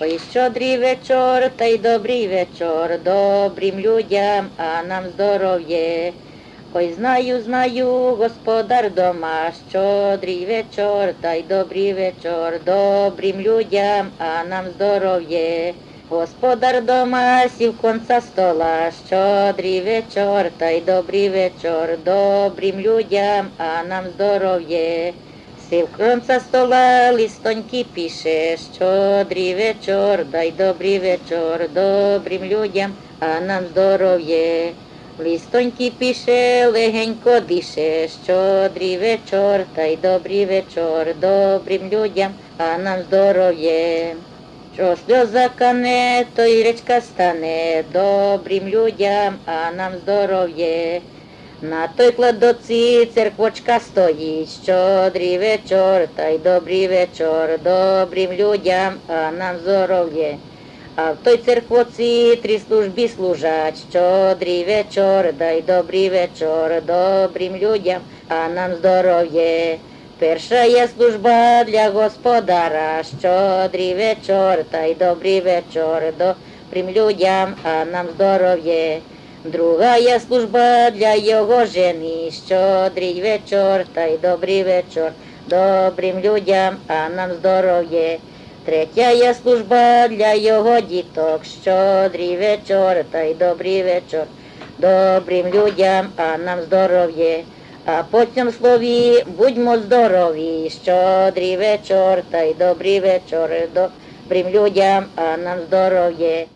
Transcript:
Ой, щодрий вечір, та й добрий вечір, добрим людям, а нам здоров'я. Ой, знаю, знаю, господар дома, щодрий вечір, та й добрий вечір, добрим людям, а нам здоров'я. Господар дома сів конца стола, щодрий вечір, та й добрий вечір, добрим людям, а нам здоров'я. Сів конца стола листоньки пише, щодрий вечір, дай добрий вечір, добрим людям, а нам здоров'я. Листоньки пише, легенько дише, щодрий вечір, та й добрий вечір, добрим людям, а нам здоров'я. Що сльоза кане, то й речка стане, добрим людям, а нам здоров'я. На той кладоці церквочка стоїть, щодрий вечір, та й добрий вечір, добрим людям, а нам здоров'я. А в той церквоці три службі служать, щодрий вечір, дай добрий вечір, добрим людям, а нам здоров'я. Перша є служба для господара, щодрий вечір, та й добрий вечір, добрим людям, а нам здоров'я. Друга є служба для його жени, щодрий вечір, та й добрий вечір, добрим людям, а нам здоров'я. Третя є служба для його діток, щодрий вечір, та й добрий вечір, добрим людям, а нам здоров'я. А потім слові будьмо здорові, щодрий вечір, та й добрий вечір, добрим людям, а нам здоров'я.